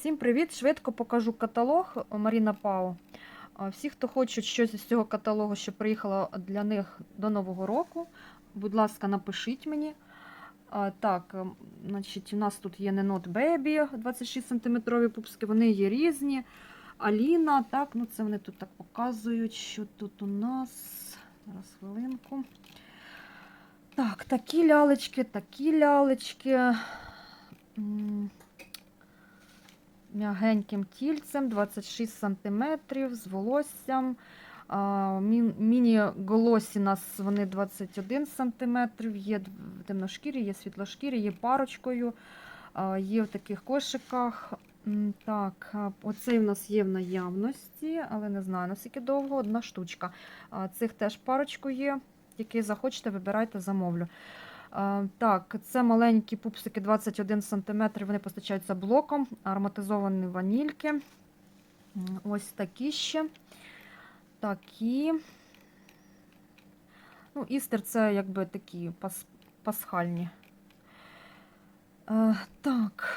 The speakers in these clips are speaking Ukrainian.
Всім привіт! Швидко покажу каталог Маріна Пау. Всі, хто хочуть щось із цього каталогу, що приїхало для них до Нового року, будь ласка, напишіть мені. Так, ем, значить, у нас тут є Ненот Бебі 26 см пупски, вони є різні. Аліна, так, ну це вони тут так показують, що тут у нас. Зараз хвилинку. Так, такі лялечки, такі лялечки. М'ягеньким тільцем, 26 см, з волоссям. Міні-голосі у нас вони 21 см, є темношкірі, є світлошкірі, є парочкою, є в таких кошиках. Так, оцей у нас є в наявності, але не знаю наскільки довго, одна штучка. Цих теж парочку є. Який захочете, вибирайте, замовлю. А, Так, це маленькі пупсики 21 см, вони постачаються блоком, ароматизовані ванільки. Ось такі ще. Такі. Ну, істер це якби такі пас, пасхальні. Е, так.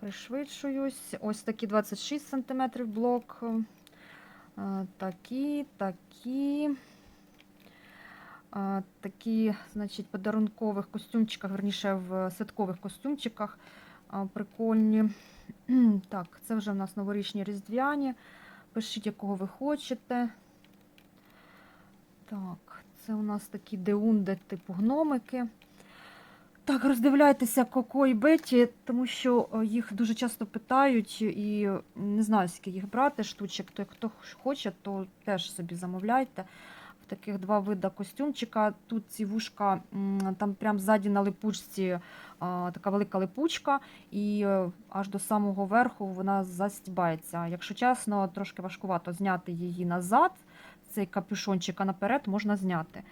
Пришвидшуюсь. Ось такі 26 см блок. Е, такі, такі. Такі, значить, подарункових костюмчиках, верніше в святкових костюмчиках прикольні. Так, це вже в нас новорічні різдвяні. Пишіть, якого ви хочете. Так, це у нас такі деунди, типу гномики. Так, роздивляйтеся Коко і Беті, тому що е, їх дуже часто питають і не знаю, скільки їх брати штучок. То хто хоче, то теж собі замовляйте. Таких два вида костюмчика. Тут ці вушка, там прям ззаді на липучці така велика липучка, і е, аж до самого верху вона застібається. Якщо чесно, трошки важкувато зняти її назад. Цей капюшончик, а наперед можна зняти.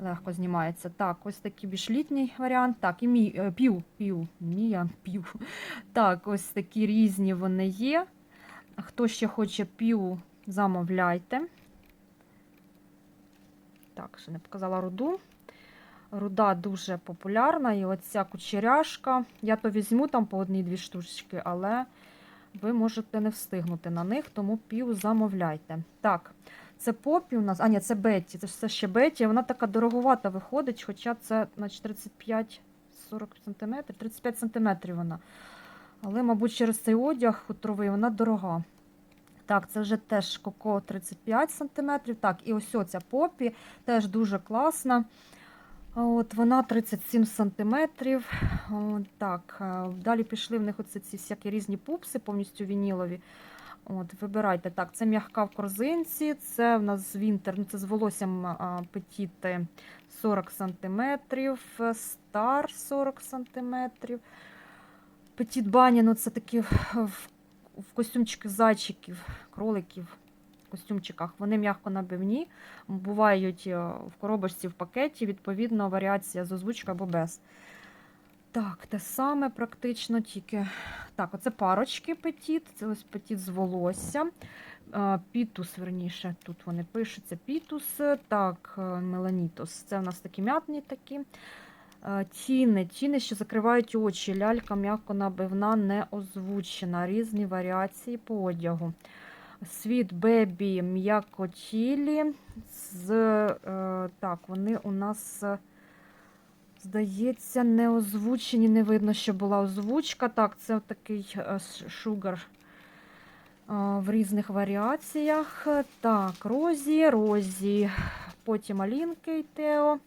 Легко знімається. Так, ось такий більш літній варіант. Так, і мій е, пів, пів, мія, пів. Так, ось такі різні вони є. Хто ще хоче пів, замовляйте. Так, ще не показала руду. Руда дуже популярна. І оця кучеряшка. Я то візьму там по одній-дві штучки, але ви можете не встигнути на них, тому пів замовляйте. Так, це попі у нас. А, ні, це Бетті. Це все ще Бетті. Вона така дороговата виходить, хоча це значить, 35 40 см, 35 см вона. Але, мабуть, через цей одяг хутровий вона дорога. Так, це вже теж коко 35 см. Так, і ось оця попі теж дуже класна. От Вона 37 см. Так, е, Далі пішли в них оці ці всякі різні пупси, повністю вінілові. От, Вибирайте. Так, це м'ягка в корзинці, це в нас вінтер, ну це з волоссям петіти 40 см, стар 40 см. Петіт бані, ну це такі в, в костюмчики зайчиків, кроликів. в Костюмчиках вони м'яко набивні, бувають е, в коробочці в пакеті, відповідно, варіація з озвучкою або без. Так, те саме практично тільки. Так, оце парочки петіт, це ось петіт з волосся. Е, Пітус, верніше, тут вони пишуться пітус. Так, е, меланітос. Це у нас такі м'ятні такі. Тіни, тіни, що закривають очі. Лялька м'яко набивна, не озвучена. Різні варіації по одягу. Світ бебі м'якотілі. З, е, так, вони у нас. е, Здається, не озвучені, не видно, що була озвучка. Так, це такий е, шугар е, в різних варіаціях. Так, Розі, Розі, потім Алінка і Тео.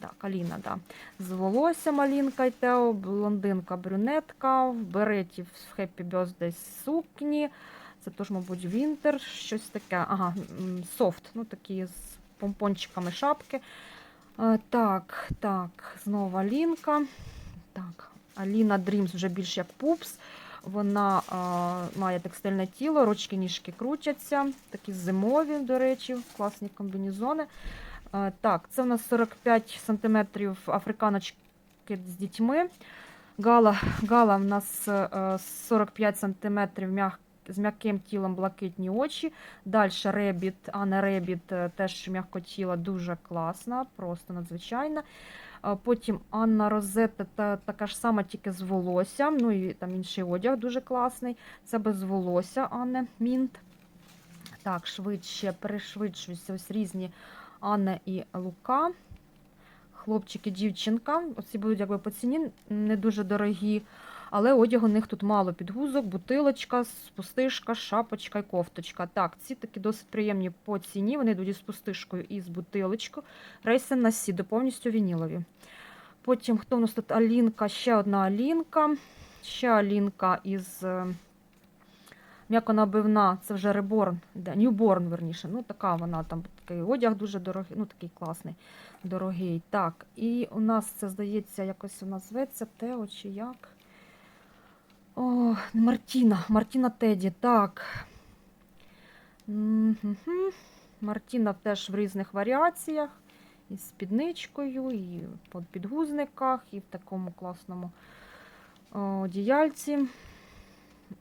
Так, Аліна, да. З волоссям Алінка і Тео, блондинка, брюнетка, в береті в Happy Birthday сукні. Це теж, мабуть, Вінтер, щось таке. Ага, софт, ну такі з помпончиками шапки. Е, Так, так, знову Алінка. Так, Аліна Дрімс вже більш як пупс. Вона а, має текстильне тіло, ручки, ніжки крутяться. Такі зимові, до речі, класні комбінезони. Е, так, це у нас 45 см африканочки з дітьми. Гала, гала в нас е, 45 см м'як, з м'яким тілом блакитні очі. Далі ребіт, Анна Ребіт теж м'якотіла, дуже класна, просто надзвичайна. Потім Анна Розетта та, така ж сама, тільки з волоссям. Ну і там інший одяг дуже класний. Це без волосся Анне Мінт. Так, швидше перешвидшуюся. Ось різні Анна і Лука. Хлопчик і дівчинка. Оці будуть якби по ціні не дуже дорогі. Але одяг у них тут мало підгузок, бутилочка, спустишка, шапочка і кофточка. Так, ці такі досить приємні по ціні. Вони йдуть із спустишкою і з бутилочкою. Рейсен на сіду, повністю вінілові. Потім, хто у нас тут Алінка? Ще одна Алінка. Ще Алінка із е, м'яконабивна, це вже Reborn, Newborn, верніше. Ну, така вона там такий одяг дуже дорогий, ну такий класний, дорогий. Так, і у нас це, здається, якось вона зветься Тео чи як. О, Мартіна, Мартіна Теді, так. Мартіна теж в різних варіаціях. І з спідничкою, і по підгузниках, і в такому класному о, діяльці.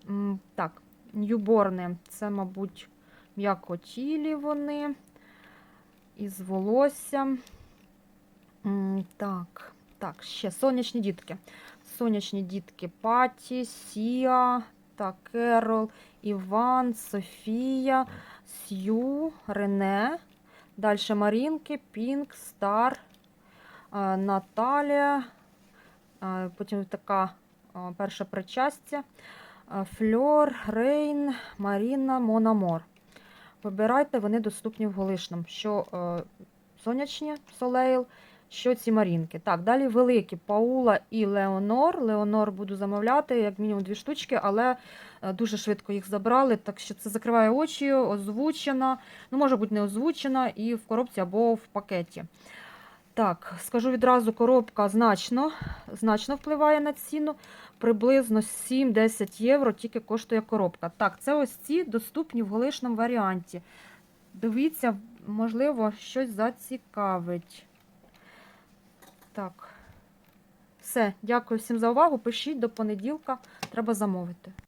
М, Так, ньюборни. Це, мабуть, м'якотілі вони. Із волоссям. Так, так, ще сонячні дітки. Сонячні дітки Паті, Сіа, так, Керол, Іван, Софія, Сью, Рене. Далі Марінки, Пінк, Стар, е, Наталія. е, Потім така е, перша причастя. Фльор, Рейн, Маріна, Мономор. Вибирайте, вони доступні в Голишному. Що е, сонячні Солейл, що ці марінки. Так, далі великі Паула і Леонор. Леонор буду замовляти, як мінімум дві штучки, але е, дуже швидко їх забрали. Так що це закриває очі, озвучена. Ну, може бути не озвучена, і в коробці або в пакеті. Так, скажу відразу, коробка значно, значно впливає на ціну. Приблизно 7-10 євро тільки коштує коробка. Так, це ось ці доступні в голишному варіанті. Дивіться, можливо, щось зацікавить. Так. Все, дякую всім за увагу. Пишіть до понеділка, треба замовити.